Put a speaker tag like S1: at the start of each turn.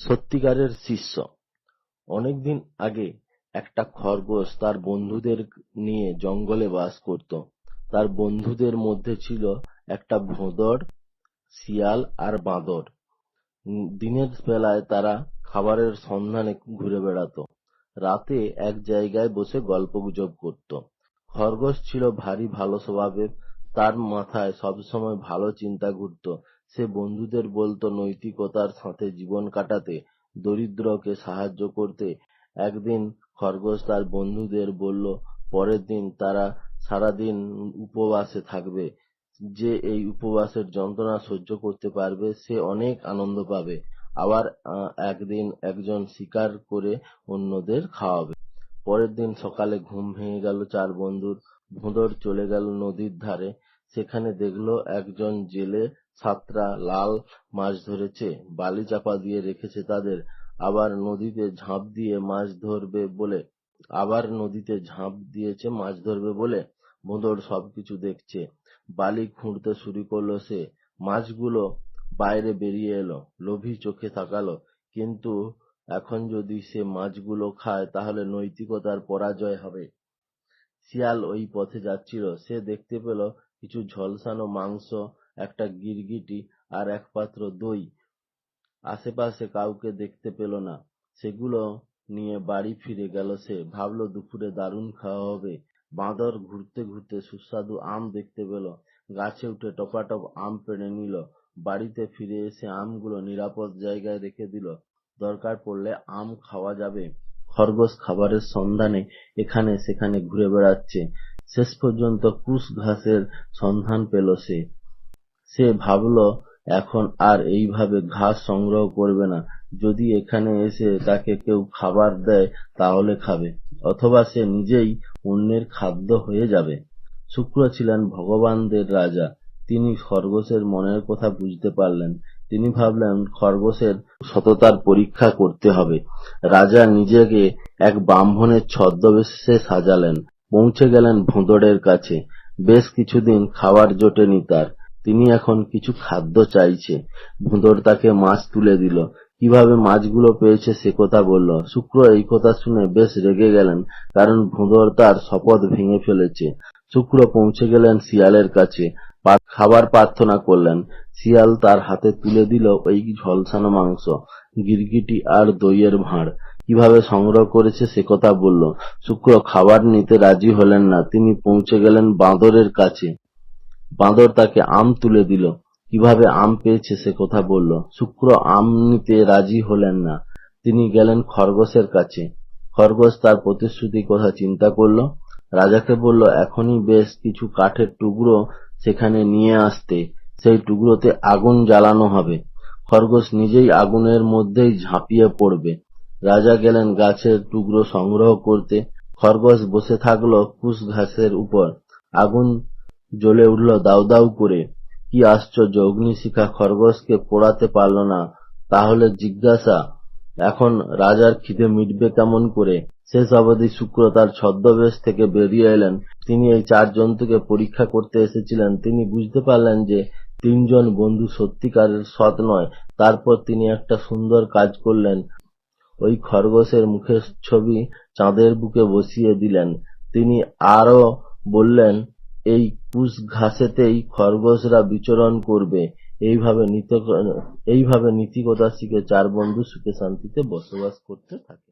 S1: সত্যিকারের শিষ্য। অনেকদিন আগে একটা খরগোশ তার বন্ধুদের নিয়ে জঙ্গলে বাস করত। তার বন্ধুদের মধ্যে ছিল একটা ভোঁদড় শিয়াল আর বাঁদর। দিনের বেলায় তারা খাবারের সন্ধানে ঘুরে বেড়াতো। রাতে এক জায়গায় বসে গল্পগুজব করত। খরগোশ ছিল ভারী ভালো স্বভাবের, তার মাথায় সবসময় ভালো চিন্তা ঘুরত। সে বন্ধুদের বলতো নৈতিকতার সাথে জীবন কাটাতে, দরিদ্রকে সাহায্য করতে। একদিন খরগোশ তার বন্ধুদের বলল, পরের দিন তারা সারাদিন উপবাসে থাকবে। যে এই উপবাসের যন্ত্রণা সহ্য করতে পারবে, সে অনেক আনন্দ পাবে। আবার একদিন একজন শিকার করে অন্যদের খাওয়াবে। পরের দিন সকালে ঘুম ভেঙে গেল চার বন্ধুর। ভোঁদর চলে গেল নদীর ধারে। সেখানে দেখল একজন জেলে সাতটা লাল মাছ ধরেছে, বালি চাপা দিয়ে রেখেছে তাদের, আবার নদীতে ঝাঁপ দিয়ে মাছ ধরবে বলে, আবার নদীতে ঝাঁপ দিয়েছে মাছ ধরবে বলে ভোঁদড় সবকিছু দেখছে। বালি খুঁড়তে শুরু করল সে, মাছগুলো বাইরে বেরিয়ে এলো, লোভী চোখে তাকালো, কিন্তু এখন যদি সে মাছগুলো খায় তাহলে নৈতিকতার পরাজয় হবে। শিয়াল ওই পথে যাচ্ছিল। সে দেখতে পেল কিছু ঝলসানো মাংস, একটা গিরগিটি আর এক পাত্র দই। আশেপাশে কাউকে দেখতে পেল না। সেগুলো নিয়ে বাড়ি ফিরে গেল সে। ভাবলো, দুপুরে দারুণ খাওয়া হবে। বাঁদর ঘুরতে ঘুরতে সুস্বাদু আম দেখতে পেল। গাছে উঠে টপাটপ আম পেড়ে নিল। বাড়িতে ফিরে এসে আমগুলো নিরাপদ জায়গায় রেখে দিল। দরকার পড়লে আম খাওয়া যাবে। খরগোশ খাবারের সন্ধানে এখানে সেখানে ঘুরে বেড়াচ্ছে। শেষ পর্যন্ত কুশ ঘাসের সন্ধান পেল সে। সে ভাবল, এখন আর এইভাবে ঘাস সংগ্রহ করবে না। যদি এখানে এসে তাকে কেউ খাবার দেয়, তাহলে খাবে। অথবা সে নিজেই অন্যের খাদ্য হয়ে যাবে। শুক্র ছিলেন ভগবানদের রাজা। তিনি খরগোশের মনের কথা বুঝতে পারলেন। তিনি ভাবলেন, খরগোশের সততার পরীক্ষা করতে হবে। রাজা নিজেকে এক ব্রাহ্মণের ছদ্মবেশে সাজালেন, পৌঁছে গেলেন ভোঁদড়ের কাছে। বেশ কিছুদিন খাবার জোটেনি তার। তিনি এখন কিছু খাদ্য চাইছে। ভোঁদড় তাকে মাছ তুলে দিল। কীভাবে মাছগুলো পেয়েছে সে কথা বলল। শুক্র এই কথা শুনে বেশ রেগে গেলেন, কারণ ভোঁদড় তার শপথ ভেঙে ফেলেছে। শুক্র পৌঁছে গেলেন শিয়ালের কাছে। খাবার প্রার্থনা করলেন। শিয়াল তার হাতে তুলে দিল ওই ঝলসানো মাংস, গিরগিটি আর দইয়ের ভাঁড়। কীভাবে সংগ্রহ করেছে সে কথা বলল। শুক্র খাবার নিতে রাজি হলেন না, তিনি পৌঁছে গেলেন বাঁদরের কাছে। বাঁদর তাকে আম তুলে দিল। কীভাবে আম পেয়েছে সে কথা বলল। শুক্র আম নিতে রাজি হলেন না, তিনি গেলেন খরগোশের কাছে। খরগোশ তার প্রতিশ্রুতির কথা চিন্তা করল। রাজাকে বলল, এখনই বেশ কিছু কাঠের টুকরো সেখানে নিয়ে আসতে সেই টুকরোতে আগুন জ্বালানো হবে। খরগোশ নিজেই আগুনের মধ্যেই ঝাঁপিয়ে পড়বে। রাজা গেলেন গাছের টুকরো সংগ্রহ করতে। খরগোশ বসে থাকল কুশ ঘাসের উপর। আগুন জ্বলে উঠল দাউ দাউ করে। কি আশ্চর্য অগ্নিশিখা খরগোশকে পোড়াতে পারল না। তাহলে জিজ্ঞাসা এখন রাজার খিদে মিটবে কেমন করে। শেষ অবধি শুক্র তার ছদ্মবেশ থেকে বেরিয়ে এলেন। তিনি এই চার জন্তুকে পরীক্ষা করতে এসেছিলেন। তিনি বুঝতে পারলেন যে তিনজন বন্ধু সত্যিকারের সৎ নয়। তারপর তিনি একটা সুন্দর কাজ করলেন। ওই খরগোশের মুখের ছবি চাঁদের বুকে বসিয়ে দিলেন। তিনি আরও বললেন, এই কুশ ঘাসেতেই খরগোশরা বিচরণ করবে। এইভাবে শিখে চার বন্ধু সুখে শান্তিতে বসবাস করতে থাকে।